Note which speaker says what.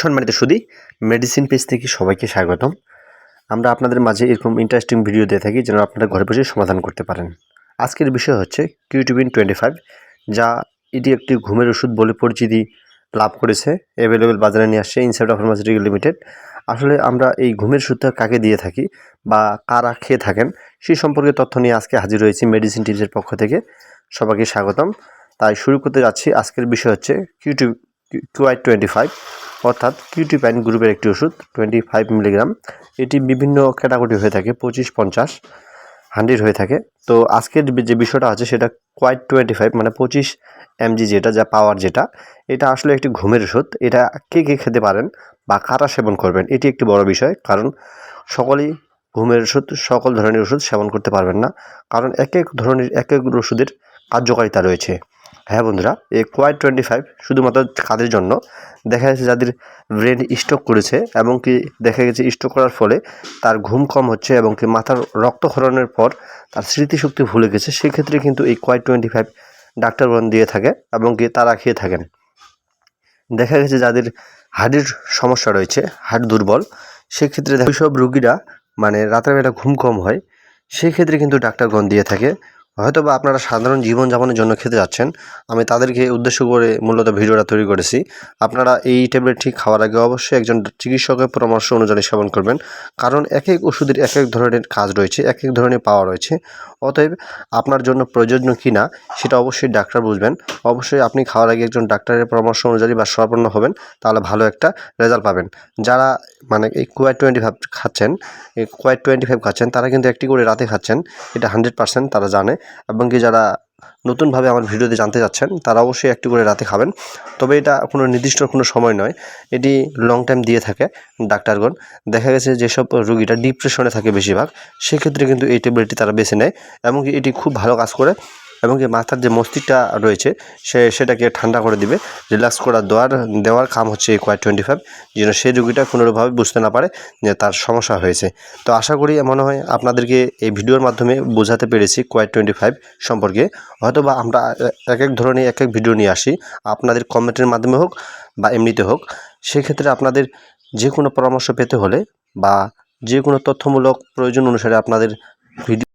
Speaker 1: সম্মানিত সুদী medicine page থেকে সবাইকে স্বাগতম। আমরা আপনাদের মাঝে এরকম ইন্টারেস্টিং ভিডিও দিয়ে থাকি যেন আপনারা ঘরে বসে সমাধান করতে পারেন। আজকের বিষয় হচ্ছে কিউটিবিন টোয়েন্টি ফাইভ যা এটি একটি ঘুমের ওষুধ বলে পরিচিতি লাভ করেছে অ্যাভেলেবেল বাজারে নিয়ে আসছে ইনসাইড ফার্মাসিউটিক্যাল লিমিটেড আসলে আমরা এই ঘুমের ওষুধটা কাকে দিয়ে থাকি বা কারা খেয়ে থাকেন, সেই সম্পর্কে তথ্য নিয়ে আজকে হাজির হয়েছি মেডিসিন টিপসের পক্ষ থেকে। সবাইকে স্বাগতম। তাই শুরু করতে যাচ্ছি আজকের বিষয় হচ্ছে কিউটি কিউআই টোয়েন্টি ফাইভ অর্থাৎ কিউটিপাইন গ্রুপের একটি ওষুধ টোয়েন্টি ফাইভ মিলিগ্রাম এটি বিভিন্ন ক্যাটাগরি হয়ে থাকে, পঁচিশ, পঞ্চাশ হান্ড্রেড হয়ে থাকে। তো আজকের যে বিষয়টা আছে, সেটা কোয়াইট টোয়েন্টি ফাইভ মানে পঁচিশ এমজি যেটা, যা পাওয়ার যেটা, এটা আসলে একটি ঘুমের ওষুধ। এটা কে কে খেতে পারেন বা কারা সেবন করবেন, এটি একটি বড় বিষয়। কারণ সকলেই ঘুমের ওষুধ, সকল ধরনের ওষুধ সেবন করতে পারবেন না। কারণ এক এক ধরনের, এক এক ওষুধের কার্যকারিতা রয়েছে। হ্যাঁ বন্ধুরা, এই কোয়াইট টোয়েন্টি ফাইভ শুধুমাত্র কাদের জন্য? দেখা যাচ্ছে যাদের ব্রেন স্ট্রোক করেছে এবং কি দেখা গেছে স্ট্রোক করার ফলে তার ঘুম কম হচ্ছে এবং কি মাথার রক্তক্ষরণের পর তার স্মৃতিশক্তি ভুলে গেছে সেক্ষেত্রে কিন্তু এই কোয়াইট টোয়েন্টি ফাইভ ডাক্তারগণ দিয়ে থাকে এবং কি তারা খেয়ে থাকেন। দেখা গেছে যাদের হার্টের সমস্যা রয়েছে হার্ট দুর্বল সেক্ষেত্রে ওইসব রুগীরা মানে রাতের বেলা ঘুম কম হয় সেক্ষেত্রে কিন্তু ডাক্তারগণ দিয়ে থাকে। হয়তো বা আপনারা সাধারণ জীবনযাপনের জন্য খেতে যাচ্ছেন। আমি তাদেরকে উদ্দেশ্য করে মূলত ভিডিওটা তৈরি করেছি। আপনারা এই ট্যাবলেটটি খাওয়ার আগে অবশ্যই একজন চিকিৎসকের পরামর্শ অনুযায়ী সেবন করবেন। কারণ এক এক ওষুধের এক এক ধরনের কাজ রয়েছে এক এক ধরনের পাওয়া রয়েছে। অতএব আপনার জন্য প্রয়োজনীয় কি না সেটা অবশ্যই ডাক্তার বুঝবেন। অবশ্যই আপনি খাওয়ার আগে একজন ডাক্তারের পরামর্শ অনুযায়ী বা সরাপন্ন হবেন, তাহলে ভালো একটা রেজাল্ট পাবেন। যারা মানে এই কোয়াইট টোয়েন্টি ফাইভ খাচ্ছেন, এই কোয়াইট টোয়েন্টি ফাইভ খাচ্ছেন, তারা কিন্তু একটি করে রাতে খাচ্ছেন, এটা হান্ড্রেড পার্সেন্ট তারা জানে। এবং কি যারা নতুনভাবে আমার ভিডিওতে জানতে চাচ্ছেন, তারা অবশ্যই একটি করে রাতে খাবেন। তবে এটা কোনো নির্দিষ্ট কোনো সময় নয়। এটি লং টাইম দিয়ে থাকে ডাক্তারগণ। দেখা গেছে যেসব রুগীটা ডিপ্রেশনে থাকে বেশিরভাগ। সেক্ষেত্রে কিন্তু এই ট্যাবলেটটি তারা বেছে নেয় এমনকি এটি খুব ভালো কাজ করে। এবং কি মাথার যে মস্তিষ্কটা রয়েছে, সে সেটাকে ঠান্ডা করে দিবে। রিল্যাক্স করা দেওয়ার দেওয়ার কাম হচ্ছে এই কোয়াইট টোয়েন্টি ফাইভ যেন সেই রুগীটা কোনোভাবে বুঝতে না পারে যে তার সমস্যা হয়েছে। তো আশা করি মনে হয়, আপনাদেরকে এই ভিডিওর মাধ্যমে বোঝাতে পেরেছি কোয়াইট টোয়েন্টি ফাইভ সম্পর্কে। হয়তো বা আমরা এক এক ধরনের এক এক ভিডিও নিয়ে আসি, আপনাদের কমেন্টের মাধ্যমে হোক বা এমনিতে হোক। সেক্ষেত্রে আপনাদের যে কোনো পরামর্শ পেতে হলে বা যে কোনো তথ্যমূলক প্রয়োজন অনুসারে আপনাদের ভিডিও